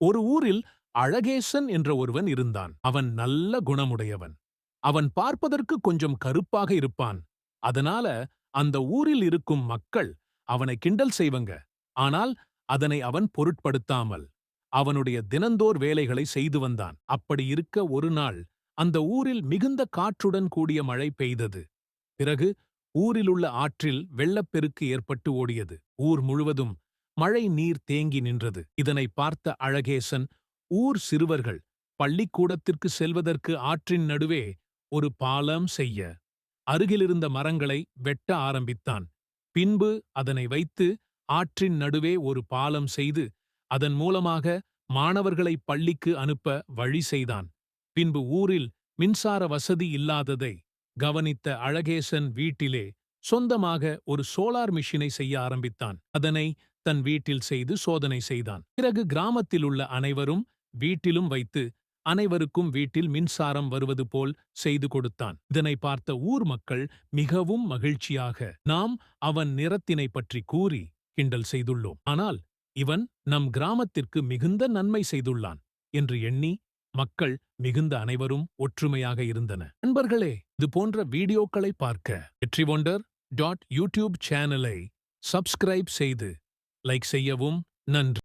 ஒரு ஊரில் அழகேசன் என்ற ஒருவன் இருந்தான். அவன் நல்ல குணமுடையவன். அவன் பார்ப்பதற்கு கொஞ்சம் கருப்பாக இருப்பான். அதனால அந்த ஊரில் இருக்கும் மக்கள் அவனை கிண்டல் செய்வங்க. ஆனால் அதனை அவன் பொருட்படுத்தாமல் அவனுடைய தினந்தோர் வேலைகளை செய்து வந்தான். அப்படி இருக்க ஒரு நாள் அந்த ஊரில் மிகுந்த காற்றுடன் கூடிய மழை பெய்தது. பிறகு ஊரிலுள்ள ஆற்றில் வெள்ளப்பெருக்கு ஏற்பட்டு ஓடியது. ஊர் முழுவதும் மழை நீர் தேங்கி நின்றது. இதனை பார்த்த அழகேசன் ஊர் சிறுவர்கள் பள்ளிக்கூடத்திற்கு செல்வதற்கு ஆற்றின் நடுவே ஒரு பாலம் செய்ய. அருகிலிருந்த மரங்களை வெட்ட ஆரம்பித்தான். பின்பு அதனை வைத்து ஆற்றின் நடுவே ஒரு பாலம் செய்து அதன் மூலமாக மாணவர்களை பள்ளிக்கு அனுப்ப வழி செய்தான். பின்பு ஊரில் மின்சார வசதி இல்லாததை கவனித்த அழகேசன் வீட்டிலே சொந்தமாக ஒரு சோலார் மிஷினை செய்ய ஆரம்பித்தான். அதனை தன் வீட்டில் செய்து சோதனை செய்தான். பிறகு கிராமத்தில் உள்ள அனைவரும் வீட்டிலும் வைத்து அனைவருக்கும் வீட்டில் மின்சாரம் வருவது போல் செய்து கொடுத்தான். இதனை பார்த்த ஊர் மக்கள் மிகவும் மகிழ்ச்சியாக நாம் அவன் நிறத்தினை பற்றி கூறி கிண்டல் செய்துள்ளோம். ஆனால் இவன் நம் கிராமத்திற்கு மிகுந்த நன்மை செய்துள்ளான் என்று எண்ணி மக்கள் மிகுந்த அனைவரும் ஒற்றுமையாக இருந்தன. நண்பர்களே இது போன்ற வீடியோக்களை பார்க்க வெற்றி ஒண்டர் டாட் யூடியூப் சேனலை சப்ஸ்கிரைப் செய்து லைக் செய்யவும் நன்றி.